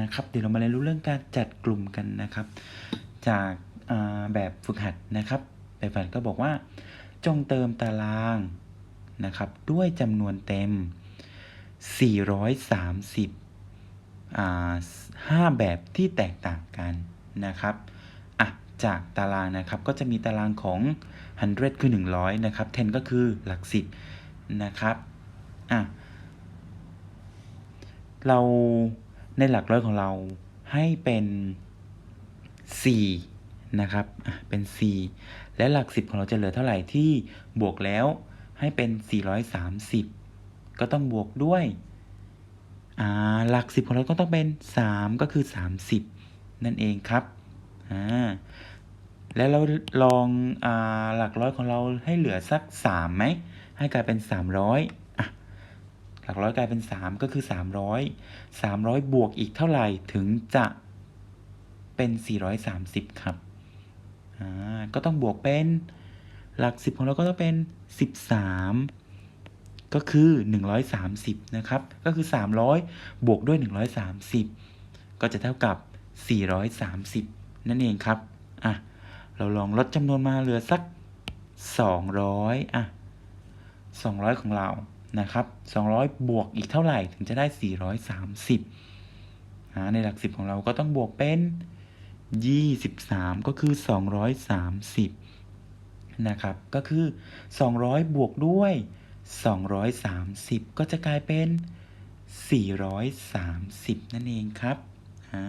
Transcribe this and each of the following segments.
นะครับเดี๋ยวเรามาเรียนรู้เรื่องการจัดกลุ่มกันนะครับ จากาแบบฝึกหัดนะครับแบบฝึกหัดก็บอกว่า จงเติมตารางนะครับ ด้วยจำนวนเต็ม 430อ่าห้าแบบที่แตกต่างกันนะครับอะจากตารางนะครับก็จะมีตารางของ 100 คือ 100 นะครับ 10 ก็คือหลัก10นะครับอะเรา ในหลักร้อยของเราให้เป็น 4 นะครับเป็น 4 และหลัก 10 ของเราจะเหลือเท่าไหร่ที่บวกแล้วให้เป็น 430 ก็ต้องบวกด้วยหลัก 10 ของเราก็ต้องเป็น 3 ก็คือ 30 นั่นเองครับแล้วเราลองอหลักร้อยของเราให้เหลือสัก3ไหมให้กลายเป็น 300อะ หลักร้อยกลายเป็น 3 ก็คือ 300 300 บวกอีกเท่าไหร่ถึงจะเป็น 430 ครับ อ่า ก็ต้องบวกเป็นหลัก 10 ของเราก็ต้องเป็น 13 ก็คือ 130 นะครับ ก็คือ 300 บวกด้วย 130 ก็จะเท่ากับ 430 นั่นเองครับ อะ เราลองลดจำนวนมาเหลือสัก 200 อะ 200 ของเรา นะครับ 200 บวกอีกเท่าไหร่ถึงจะได้ 430อ่าในหลัก10ของเราก็ต้องบวกเป็น 23 ก็คือ 230 นะครับ ก็คือ 200 บวกด้วย 230 ก็จะกลายเป็น 430 นั่นเองครับ อ่า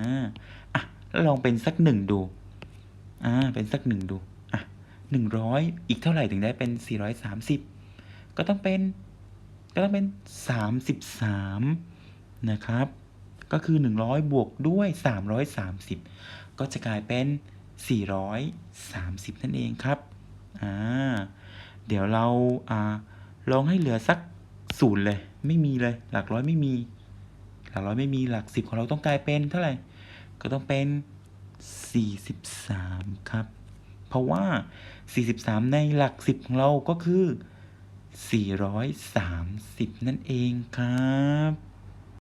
อะลองเป็นสักหนึ่งดู อ่า เป็นสักหนึ่งดู อะหนึ่งร้อยอีกเท่าไหร่ถึงได้เป็นสี่ร้อยสามสิบก็ต้องเป็น ก็ต้องเป็นสามสิบสามนะครับ ก็คือหนึ่งร้อยบวกด้วยสามร้อยสามสิบก็จะกลายเป็นสี่ร้อยสามสิบนั่นเองครับ อ่า เดี๋ยวเราอ่าลองให้เหลือสักศูนย์เลย ไม่มีเลย หลักร้อยไม่มี หลักร้อยไม่มี หลักสิบของเราต้องกลายเป็นเท่าไหร่ ก็ต้องเป็น 43 ครับ เพราะว่า 43 ในหลัก10ของเราก็คือ 430 นั่นเองครับ